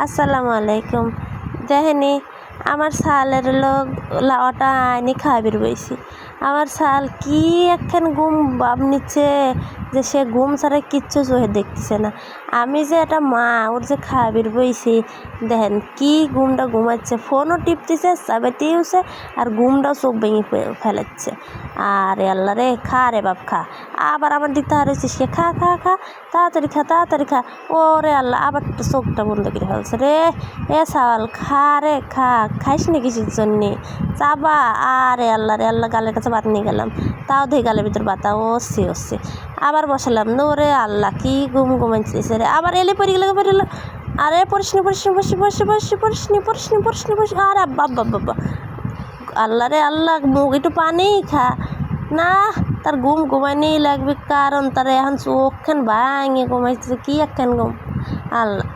আসসালামু আলাইকুম। দেখেনি, আমার সালের লোক লাওয়াটা আইনি খাবির বইছি। আমার সাল কি একখান গুম বাপ নিচ্ছে যে সে ঘুম ছাড়া কিচ্ছু চোখে দেখতেছে না। আমি যে একটা মা, ওর যে খাবির বইছি, দেখেন কি ঘুমটা ঘুমাচ্ছে। ফোনও টিপতেছে চাবেতেইছে আর ঘুমটাও চোখ ভেঙে ফেলাচ্ছে। আরে আল্লাহ রে, খা রে বাপ, খা। আবার আমার দিতে হারেছিস কে? খা খা খা। তাড়াতাড়ি খা তাড়াতাড়ি খা। ওরে আল্লাহ, আবার চোখটা বন্ধ করে ফেলছে রে। এ সাওয়াল খা রে, খা। খাইস নি কিছুর জন্যে? চাবা আরে আল্লাহ রে, আল্লাহ গালের কাছে ভাত নিয়ে গেলাম। তাও দেখি গালের ভিতর বাতা। ওসছে ওসছে আবার বসালাম। ওরে আল্লাহ, কি গুম ঘুমাইছে রে। আবার এলে পড়ে গেলে গেলো আরে পড়িসনি পড়িসনি বসে বসে পড়িসনি পড়িসনি পড়িসনি বসে আর আব্বা আব্বা আব্বা আল্লাহ রে আল্লাহ, মুখ একটু পানেই খা। না, তার ঘুম ঘুমাইনেই লাগবে, কারণ তার এখন চোখখান ভাঙে ঘুমাইছে কি একখান ঘুম। আল্লাহ।